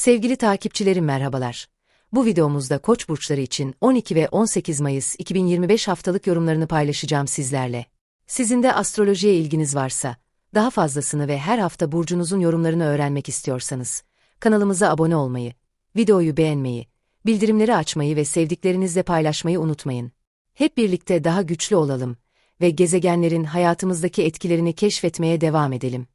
Sevgili takipçilerim merhabalar. Bu videomuzda Koç burçları için 12 ve 18 Mayıs 2025 haftalık yorumlarını paylaşacağım sizlerle. Sizin de astrolojiye ilginiz varsa, daha fazlasını ve her hafta burcunuzun yorumlarını öğrenmek istiyorsanız, kanalımıza abone olmayı, videoyu beğenmeyi, bildirimleri açmayı ve sevdiklerinizle paylaşmayı unutmayın. Hep birlikte daha güçlü olalım ve gezegenlerin hayatımızdaki etkilerini keşfetmeye devam edelim.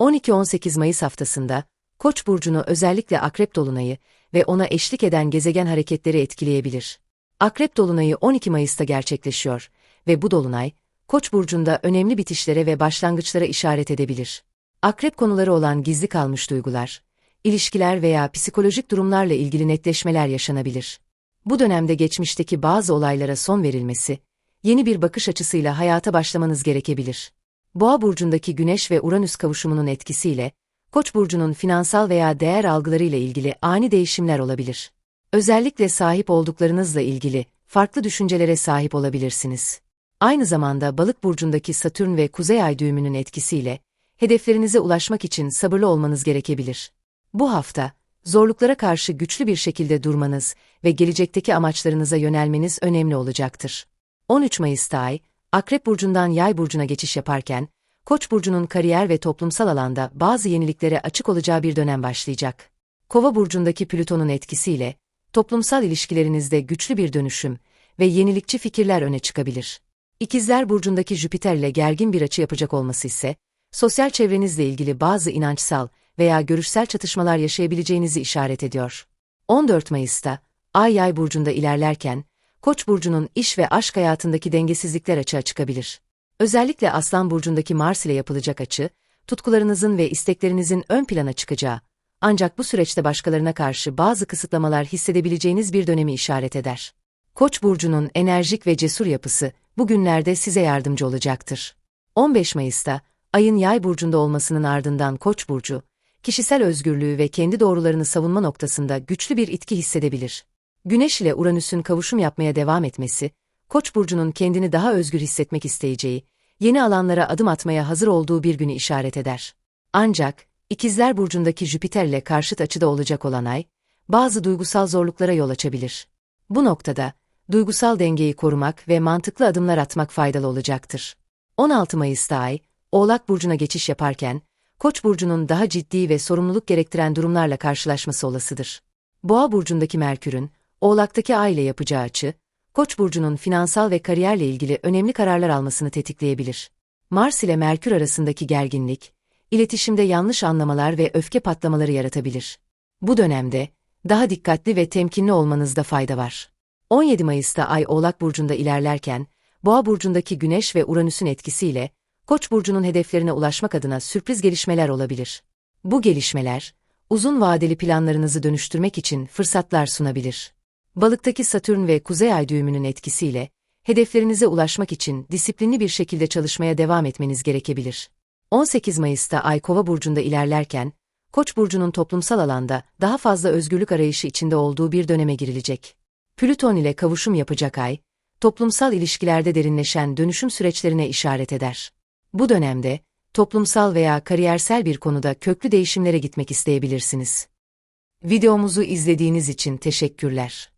12-18 Mayıs haftasında, Koç burcunu özellikle Akrep dolunayı ve ona eşlik eden gezegen hareketleri etkileyebilir. Akrep dolunayı 12 Mayıs'ta gerçekleşiyor ve bu dolunay Koç burcunda önemli bitişlere ve başlangıçlara işaret edebilir. Akrep konuları olan gizli kalmış duygular, ilişkiler veya psikolojik durumlarla ilgili netleşmeler yaşanabilir. Bu dönemde geçmişteki bazı olaylara son verilmesi, yeni bir bakış açısıyla hayata başlamanız gerekebilir. Boğa burcundaki Güneş ve Uranüs kavuşumunun etkisiyle Koç burcunun finansal veya değer algıları ile ilgili ani değişimler olabilir. Özellikle sahip olduklarınızla ilgili farklı düşüncelere sahip olabilirsiniz. Aynı zamanda Balık burcundaki Satürn ve Kuzey Ay düğümünün etkisiyle hedeflerinize ulaşmak için sabırlı olmanız gerekebilir. Bu hafta zorluklara karşı güçlü bir şekilde durmanız ve gelecekteki amaçlarınıza yönelmeniz önemli olacaktır. 13 Mayıs'ta Ay, Akrep burcundan Yay burcuna geçiş yaparken Koç burcunun kariyer ve toplumsal alanda bazı yeniliklere açık olacağı bir dönem başlayacak. Kova burcundaki Plüton'un etkisiyle toplumsal ilişkilerinizde güçlü bir dönüşüm ve yenilikçi fikirler öne çıkabilir. İkizler burcundaki Jüpiter ile gergin bir açı yapacak olması ise sosyal çevrenizle ilgili bazı inançsal veya görüşsel çatışmalar yaşayabileceğinizi işaret ediyor. 14 Mayıs'ta Ay Yay burcunda ilerlerken Koç burcunun iş ve aşk hayatındaki dengesizlikler açığa çıkabilir. Özellikle Aslan burcundaki Mars ile yapılacak açı, tutkularınızın ve isteklerinizin ön plana çıkacağı, ancak bu süreçte başkalarına karşı bazı kısıtlamalar hissedebileceğiniz bir dönemi işaret eder. Koç burcunun enerjik ve cesur yapısı bugünlerde size yardımcı olacaktır. 15 Mayıs'ta ayın Yay burcunda olmasının ardından Koç burcu, kişisel özgürlüğü ve kendi doğrularını savunma noktasında güçlü bir itki hissedebilir. Güneş ile Uranüs'ün kavuşum yapmaya devam etmesi, Koç burcunun kendini daha özgür hissetmek isteyeceği, yeni alanlara adım atmaya hazır olduğu bir günü işaret eder. Ancak, İkizler burcundaki Jüpiter ile karşıt açıda olacak olan ay, bazı duygusal zorluklara yol açabilir. Bu noktada, duygusal dengeyi korumak ve mantıklı adımlar atmak faydalı olacaktır. 16 Mayıs'ta ay, Oğlak burcuna geçiş yaparken, Koç burcunun daha ciddi ve sorumluluk gerektiren durumlarla karşılaşması olasıdır. Boğa burcundaki Merkür'ün, Oğlak'taki ay ile yapacağı açı, Koç burcunun finansal ve kariyerle ilgili önemli kararlar almasını tetikleyebilir. Mars ile Merkür arasındaki gerginlik, iletişimde yanlış anlamalar ve öfke patlamaları yaratabilir. Bu dönemde daha dikkatli ve temkinli olmanızda fayda var. 17 Mayıs'ta Ay Oğlak burcunda ilerlerken, Boğa burcundaki Güneş ve Uranüs'ün etkisiyle Koç burcunun hedeflerine ulaşmak adına sürpriz gelişmeler olabilir. Bu gelişmeler uzun vadeli planlarınızı dönüştürmek için fırsatlar sunabilir. Balıktaki Satürn ve Kuzey Ay düğümünün etkisiyle, hedeflerinize ulaşmak için disiplinli bir şekilde çalışmaya devam etmeniz gerekebilir. 18 Mayıs'ta Ay Kova burcunda ilerlerken, Koç burcunun toplumsal alanda daha fazla özgürlük arayışı içinde olduğu bir döneme girilecek. Plüton ile kavuşum yapacak ay, toplumsal ilişkilerde derinleşen dönüşüm süreçlerine işaret eder. Bu dönemde, toplumsal veya kariyersel bir konuda köklü değişimlere gitmek isteyebilirsiniz. Videomuzu izlediğiniz için teşekkürler.